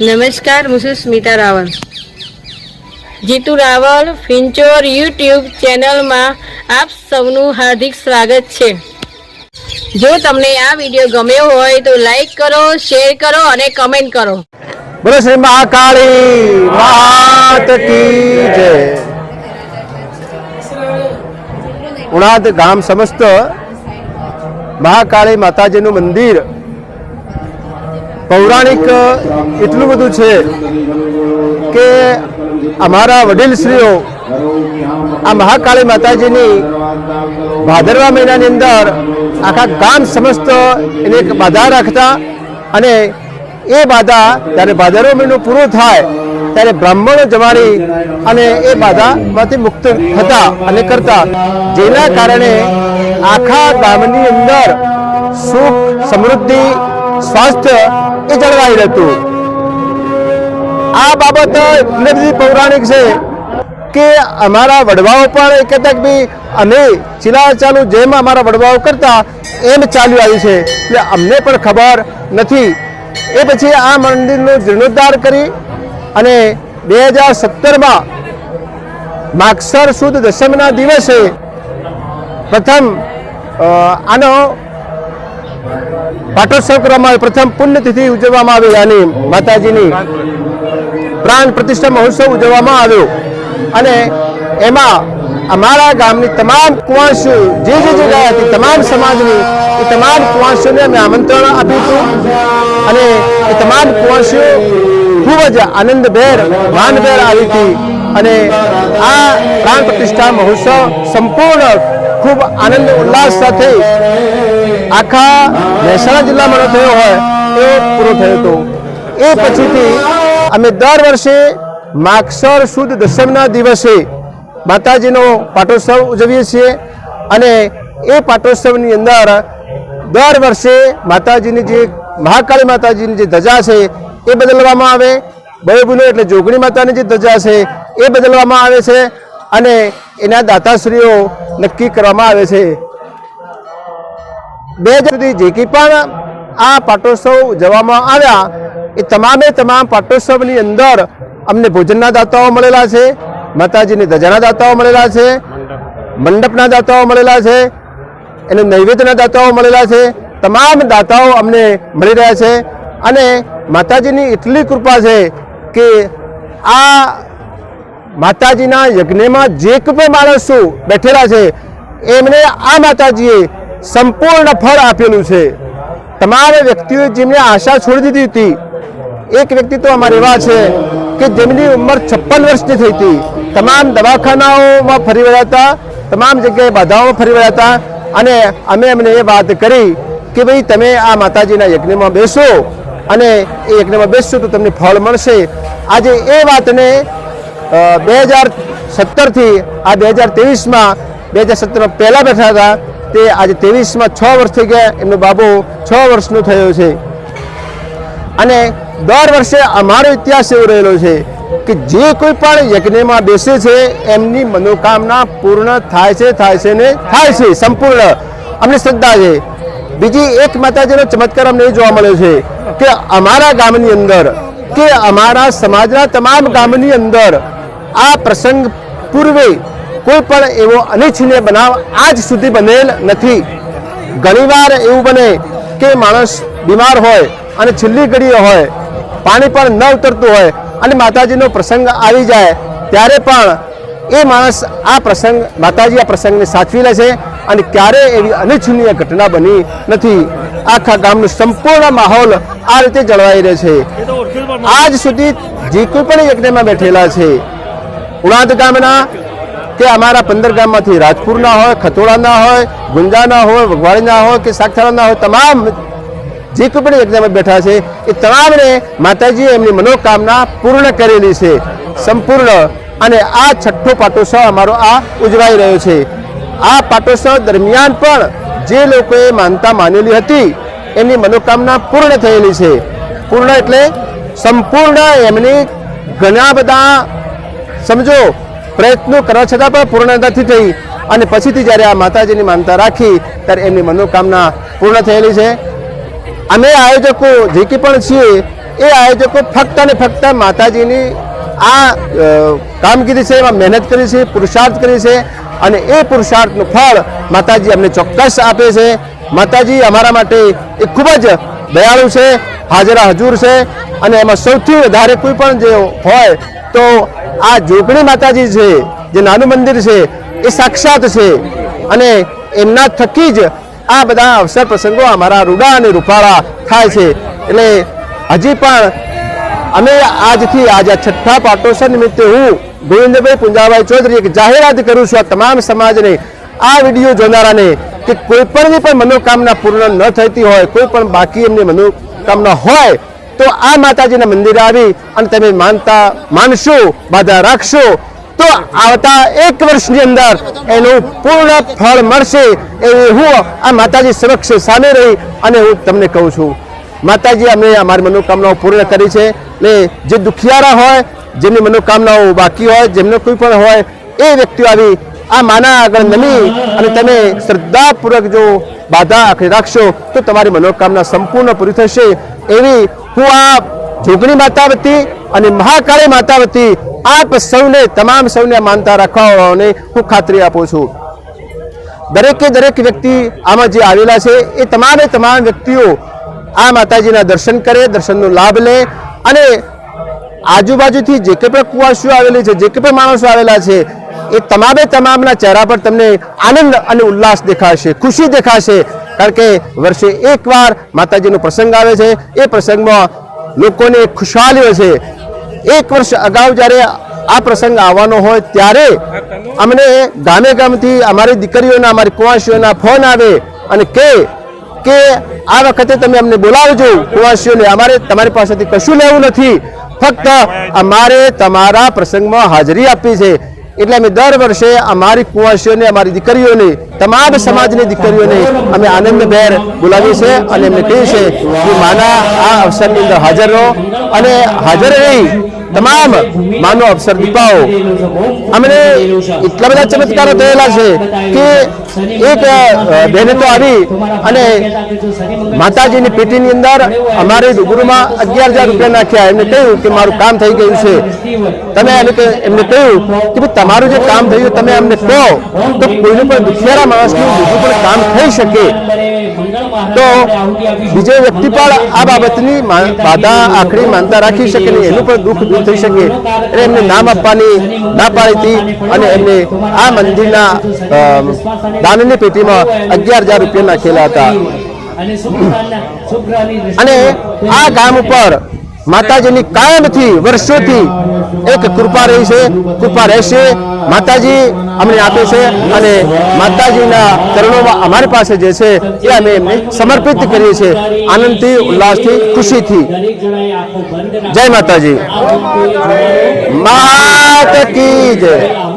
નમસ્કાર, હું છું સ્મિતા રાવલ. જીતુ રાવલ ફિંચોર યુટ્યુબ ચેનલમાં આપ સૌનું હાર્દિક સ્વાગત છે. જો તમને આ વીડિયો ગમ્યો હોય તો લાઈક કરો, શેર કરો અને કમેન્ટ કરો. બોલો શ્રી જય. ઉણાદ ગામ સમસ્ત મહાકાળી માતાજીનું મંદિર પૌરાણિક એટલું બધું છે કે અમારા વડીલશ્રીઓ આ મહાકાળી માતાજીની ભાદરવા મહિનાની અંદર આખા ગામ સમસ્ત એને એક બાધા રાખતા અને એ બાધા જ્યારે ભાદરવો મહિનો પૂરો થાય ત્યારે બ્રાહ્મણો જમાડી અને એ બાધામાંથી મુક્ત થતા અને કરતા, જેના કારણે આખા ગામની અંદર સુખ, સમૃદ્ધિ, સ્વાસ્થ્ય એ જળવાઈ રહેતું. આ બાબત એટલી બધી પૌરાણિક છે કે અમારા વડવાઓ પણ કહેતા ભાઈ, અમે ચિલા ચાલુ જેમ અમારા વડવાઓ કરતા, એમ ચાલ્યું આવ્યું છે. એટલે અમને પણ ખબર નથી. એ પછી આ મંદિરનો જીર્ણોદ્ધાર કરી અને બે હજાર સત્તરમાં માગસર સુદ દશમના દિવસે પ્રથમ આનો પાટોત્સવ કરવામાં આવે પ્રથમ પુણ્યતિથિ ઉજવવામાં આવી આની માતાજીની પ્રાણ પ્રતિષ્ઠા મહોત્સવ ઉજવવામાં આવ્યો. અને એમાં અમારા ગામની તમામ કુવાસીઓ જે જે જગ્યાએ હતી, તમામ સમાજની, એ તમામ કુવાસીઓને અમે આમંત્રણ આપ્યું હતું. અને એ તમામ કુવાસીઓ ખૂબ જ આનંદભેર, માનભેર આવી હતી. અને આ પ્રાણ પ્રતિષ્ઠા મહોત્સવ સંપૂર્ણ ખૂબ આનંદ, ઉલ્લાસ સાથે આખા મહેસાણા જિલ્લામાં થયો હોય, એ પૂરો થયો હતો. એ પછીથી અમે દર વર્ષે માગસર સુદ દશમના દિવસે માતાજીનો પાટોત્સવ ઉજવીએ છીએ અને એ પાટોત્સવની અંદર દર વર્ષે માતાજીની જે મહાકાળી માતાજીની જે ધજા છે, એ બદલવામાં આવે. બળબુનો એટલે જોગણી માતાની જે ધજા છે, એ બદલવામાં આવે છે અને એના દાતાશ્રીઓ નક્કી કરવામાં આવે છે. બે સુધી જે કંઈ પણ આ પાટોત્સવ જવામાં આવ્યા. એ તમામે તમામ પાટોત્સવની અંદર અમને ભોજનના દાતાઓ મળેલા છે, માતાજીની ધજાના દાતાઓ મળેલા છે, મંડપના દાતાઓ મળેલા છે, એને નૈવેદ્યના દાતાઓ મળેલા છે. તમામ દાતાઓ અમને મળી રહ્યા છે અને માતાજીની એટલી કૃપા છે કે આ માતાજીના યજ્ઞમાં જે કોઈ માણસો બેઠેલા છે, એમને આ માતાજીએ સંપૂર્ણ ફળ આપેલું છે. તમારે વ્યક્તિઓએ જેમને આશા છોડી દીધી હતી, એક વ્યક્તિ તો અમારે એવા છે કે જેમની ઉંમર છપ્પન વર્ષની થઈ હતી. તમામ દવાખાનાઓમાં ફરી વળ્યા હતા, તમામ જગ્યાએ બાધાઓમાં ફરી વળ્યા હતા અને અમે એમને એ વાત કરી કે ભાઈ તમે આ માતાજીના યજ્ઞમાં બેસો અને એ યજ્ઞમાં બેસશો તો તમને ફળ મળશે. આજે એ વાતને બે હજાર સત્તરથી આ બે હજાર ત્રેવીસમાં, બે હજાર સત્તરમાં પહેલાં બેઠા હતા તે આજે ત્રેવીસમાં છ વર્ષ થઈ ગયા, એમનો બાબો છ વર્ષનો થયો છે. અને દર વર્ષે અમારો ઇતિહાસ એવો રહેલો છે કે જે કોઈ પણ યજ્ઞમાં બેસે છે, એમની મનોકામના પૂર્ણ થાય છે થાય છે ને થાય છે, સંપૂર્ણ. અમને શ્રદ્ધા છે. બીજી એક માતાજીનો ચમત્કાર અમને જોવા મળ્યો છે કે અમારા ગામની અંદર, કે અમારા સમાજના તમામ ગામની અંદર આ પ્રસંગ પૂર્વે કોઈ પણ એવો અનિચ્છનીય બનાવ આજ સુધી બનેલ નથી. ઘણીવાર એવું બને કે માણસ બીમાર હોય અને છેલ્લી ઘડીએ હોય, પાણી પણ ન ઉતરતું હોય અને માતાજીનો પ્રસંગ આવી જાય, ત્યારે પણ એ માણસ આ પ્રસંગ, માતાજી આ પ્રસંગને સાચવી લે છે અને ક્યારે એવી અનિચ્છનીય ઘટના બની નથી. આખા ગામનો સંપૂર્ણ માહોલ આ રીતે જળવાઈ રહે છે. આજ સુધી જે કોઈ પણ યજ્ઞમાં બેઠેલા છે, ઉણાદ ગામના કે અમારા પંદર ગામમાંથી રાજપુરના હોય, ખતોડાના હોય, ગુંજાના હોય વઘવાડીના હોય કે સાક્ષારાના હોય, તમામ જે કોઈ પણ યજ્ઞમાં બેઠા છે, એ તમામને માતાજીએ એમની મનોકામના પૂર્ણ કરેલી છે, સંપૂર્ણ. અને આ છઠ્ઠો પાટોત્સવ અમારો આ ઉજવાઈ રહ્યો છે. આ પાટોત્સવ દરમિયાન પણ જે લોકોએ માનતા માનેલી હતી, એમની મનોકામના પૂર્ણ થયેલી છે. પૂર્ણ એટલે સંપૂર્ણ એમની ઘણા બધા, સમજો પ્રયત્નો કરવા છતાં પણ પૂર્ણ નથી થઈ અને પછીથી જ્યારે આ માતાજીની માનતા રાખી, ત્યારે એમની મનોકામના પૂર્ણ થયેલી છે. અમે આયોજકો જે કે પણ છીએ, એ આયોજકો ફક્ત અને ફક્ત માતાજીની આ કામગીરી છે, એમાં મહેનત કરી છે, પુરુષાર્થ કરી છે અને એ પુરુષાર્થનું ફળ માતાજી અમને ચોક્કસ આપે છે. માતાજી અમારા માટે એ ખૂબ જ દયાળુ છે, હાજરા હજુર છે અને એમાં સૌથી વધારે કોઈ પણ જે હોય તો આ જોગણી માતાજી છે, જે નાનું મંદિર છે, એ સાક્ષાત છે. અને એમના થકી જ આ બધા અવસર પ્રસંગો અમારા રૂડા અને રૂપાળા થાય છે. એટલે હજી પણ અમે આજથી, આજ છઠ્ઠા પાટોત્સવ નિમિત્તે હું, ગોવિંદભાઈ પુંજાભાઈ ચૌધરી એક જાહેરાત કરું છું આ તમામ સમાજને, આ વીડિયો જોનારાને, કે કોઈ પણ મનોકામના પૂર્ણ ન થતી હોય, કોઈ પણ બાકી એમની મનોકામના હોય તો આ માતાજીના મંદિરે આવી અને તમે માનતા માનશો, બાધા રાખશો, તો આવતા એક વર્ષની અંદર એનું પૂર્ણ ફળ મળશે એવી હું આ માતાજી સમક્ષ સામે રહી અને હું તમને કહું છું. માતાજી, અમે અમારી મનોકામનાઓ પૂર્ણ કરી છે. ને જે દુખિયારા હોય, જેમની મનોકામનાઓ બાકી હોય, જેમને કોઈ પણ હોય, એ વ્યક્તિઓ આવી આ માના આગળ નમી અને તમે શ્રદ્ધાપૂર્વક જો બાધા રાખશો, તો તમારી મનોકામના સંપૂર્ણ પૂરી થશે. એવી હું આ જોગણી માતા વતી અને મહાકાળી માતા વતી આપ સૌને, તમામ સૌને માનતા રાખવાને હું ખાતરી આપું છું. દરેકે દરેક વ્યક્તિ આમાં જે આવેલા છે, એ તમામે તમામ વ્યક્તિઓ આ માતાજીના દર્શન કરે, દર્શનનો લાભ લે અને આજુબાજુથી જે કંઈ પણ કુવાસીઓ આવેલી છે, જે કંઈ પણ માણસો આવેલા છે એ તમામે તમામના ચહેરા પર તમને આનંદ અને ઉલ્લાસ દેખાશે, ખુશી દેખાશે. કારણ કે વર્ષે એકવાર માતાજીનો પ્રસંગ આવે છે. એ પ્રસંગમાં લોકોને ખુશહાલી હોય છે. એક વર્ષ અગાઉ જ્યારે આ પ્રસંગ આવવાનો હોય ત્યારે અમને ગામે ગામથી અમારી દીકરીઓના, અમારી કુવાસીઓના ફોન આવે અને કે કે આ વખતે તમે અમને બોલાવજો. કુવાસીઓને અમારે તમારી પાસેથી કશું લેવું નથી. ફક્ત અમારે તમારા પ્રસંગમાં હાજરી આપવી છે. એટલે અમે દર વર્ષે અમારી કુવાસીઓને, અમારી દીકરીઓને, તમામ સમાજની દીકરીઓને અમે આનંદભેર બોલાવીએ છીએ અને એમને કહીએ છીએ કે, માના, આ અવસરની અંદર હાજર રહો. અને હાજર રહી તમામ માનો અવસર દીપાઓ અમને એટલા બધા ચમત્કારો થયેલા છે કે એક બહેને તો આવી અને માતાજીની પેટીની અંદર અમારે રૂબરૂમાં અગિયાર હજાર રૂપિયા નાખ્યા. એમને કહ્યું કે મારું કામ થઈ ગયું છે. તમે એમને કે- એમને કહ્યું કે ભાઈ તમારું જે કામ થયું તમે અમને કહો. તો કોઈનું પણ દુખિયારા માણસનું બીજું પણ કામ થઈ શકે. તો બીજો વ્યક્તિ પણ આ બાબતની બાધા આખરી માનતા રાખી શકે ને એનું પણ દુઃખ દૂર થઈ શકે. એટલે એમને નામ આપવાની ના પાડી હતી અને એમને આ મંદિરના દાનની પેટીમાં અગિયાર હજાર રૂપિયા નાખેલા હતા. અને આ ગામ ઉપર માતાજીની કાયમથી વર્ષોથી એક કૃપા રહી છે કૃપા રહેશે. માતાજી અમને આપે છે અને માતાજીના ચરણોમાં અમારી પાસે જે છે એ અમે એમને સમર્પિત કરીએ છીએ. આનંદથી ઉલ્લાસથી ખુશીથી. જય માતાજી. માત કી જય.